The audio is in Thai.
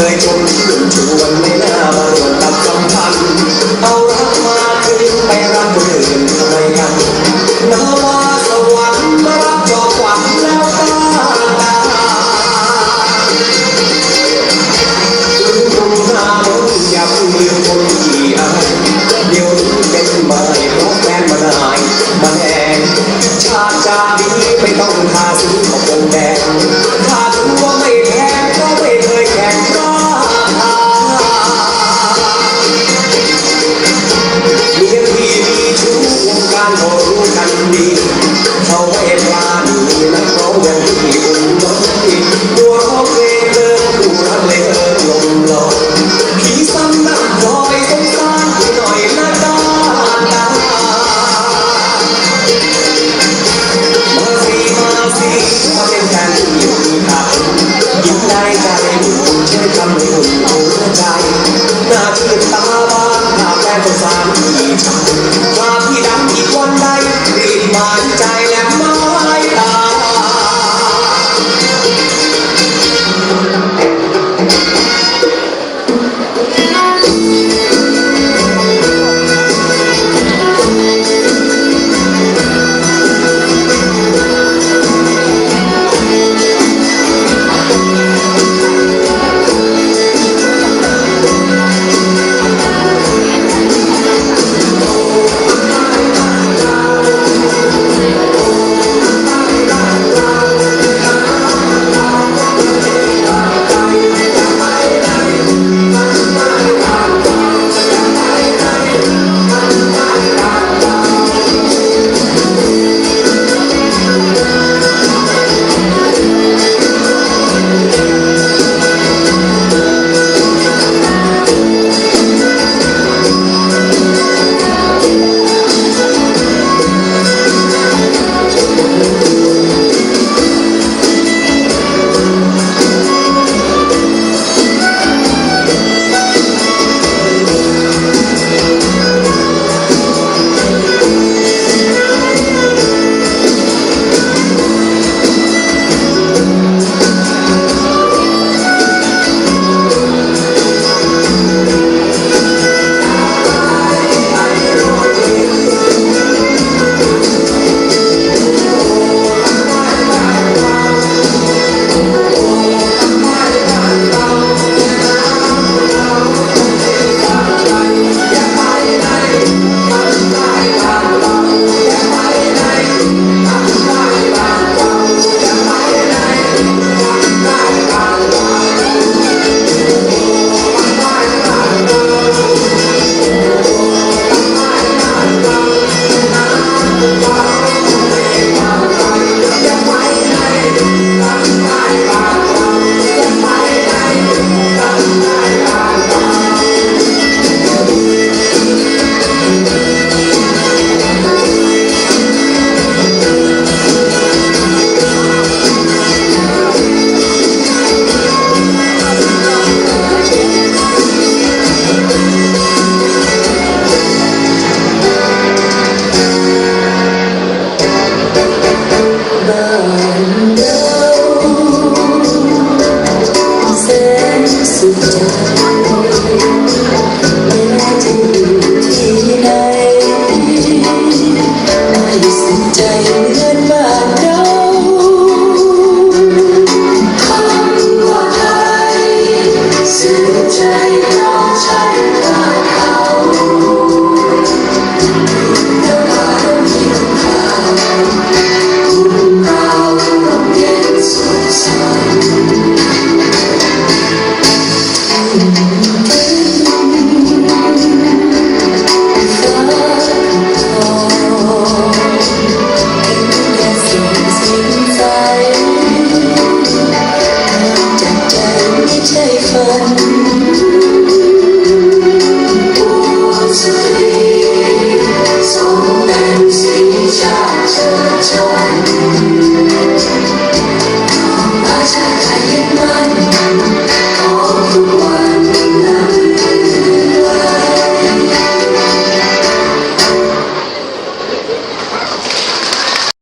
เคยชมที่หนุ่มชวนไม่น่ามาด่วนตัดสัมพันเอารักมาคืนไปรักเนอื่นทำไมกันนาวาสวรรค์มารับจอบขวัญแล้วตาตาลืมคนหน้ารถอย่าเมื่งคนที่อายเดี๋ยวนี้เป็นมาเพราะแฟนมาได้มาแดงชาติจาดีไม่ต้องทาสี day 这份。